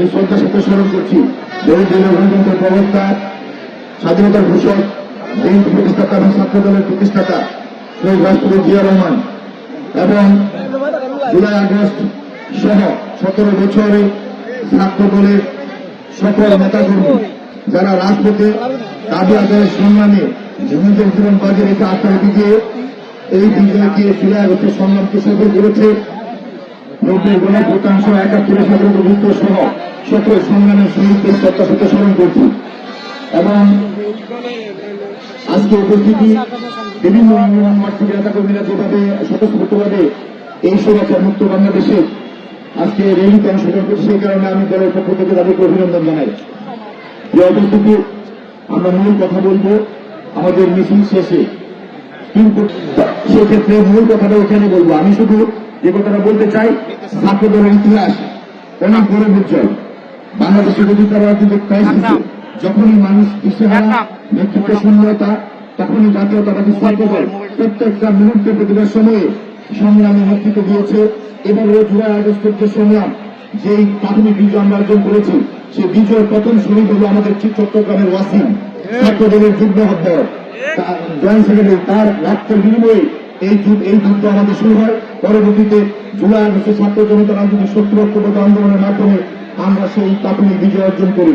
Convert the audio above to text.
আমি শ্রদ্ধার সাথে স্মরণ করছি গণতন্ত্রের প্রবক্তা, স্বাধীনতার ঘোষক বিএনপি প্রতিষ্ঠাতা এবং ছাত্র দলের প্রতিষ্ঠাতা শহীদ রাষ্ট্রপতি জিয়া রহমান এবং জুলাই আগস্ট সহ সতেরো বছরে ছাত্র দলের সকল নেতাকর্মী যারা রাজপথে দাবি আদায়ের সম্মানে নিজের জীবন বাজে রেখে আত্মহতি দিয়ে এই বিজয়কে জুলাই আগস্টের সংগ্রামকে সফল করেছে। নব্বই গণপ্রতাংশ একাত্তরের স্বাধীনতা যুদ্ধ সহ সকল সংগ্রামের শ্রদ্ধা সাথে স্মরণ করছি। এবং আজকে উপস্থিতি বিভিন্ন ইউনিয়ন মাঠ থেকে নেতাকর্মীরা যেভাবে স্বতঃস্ফূর্তভাবে এই সুরক্ষা মুক্ত বাংলাদেশে আজকে র্যালিতে অংশগ্রহণ করছে, সেই কারণে আমি দলের পক্ষ থেকে তাদেরকে অভিনন্দন জানাই। যে উপস্থিতি, আমরা মূল কথা বলব আমাদের মিছিল শেষে। কিন্তু সেক্ষেত্রে মূল কথাটা ওখানে বলব। আমি শুধু যে কথাটা বলতে চাই ছাত্র দলের ইতিহাস অনেক বড় উজ্জ্বল বাংলাদেশের অধিকার রাজনৈতিক ক্রাইসিসে যখনই মানুষ নেতৃত্ব শূন্যতা, তখনই জাতীয়তাবাদী ছাত্র দল প্রত্যেকটা মুহূর্তে প্রতিবার সময়ে সংগ্রামে নেতৃত্ব দিয়েছে। এবারে জুলাই আগস্টের যে সংগ্রাম, যেই প্রাথমিক বিজয় আমরা অর্জন করেছি, সেই বিজয়ের প্রথম শহীদ হল আমাদের চট্টগ্রামের ওয়াসিম। ছাত্র দলের যুগ্ম অধ্যক্ষ জয়েন্ট সেক্রেটারি তার রক্তের বিনিময়ে এই যুগ, এই যুদ্ধ আমাদের শুরু হয়। পরবর্তীতে জুলাই আগস্টে ছাত্র জনতা রাজনীতি শত্রু আন্দোলনের মাধ্যমে আমরা সেই প্রাথমিক বিজয় অর্জন করি।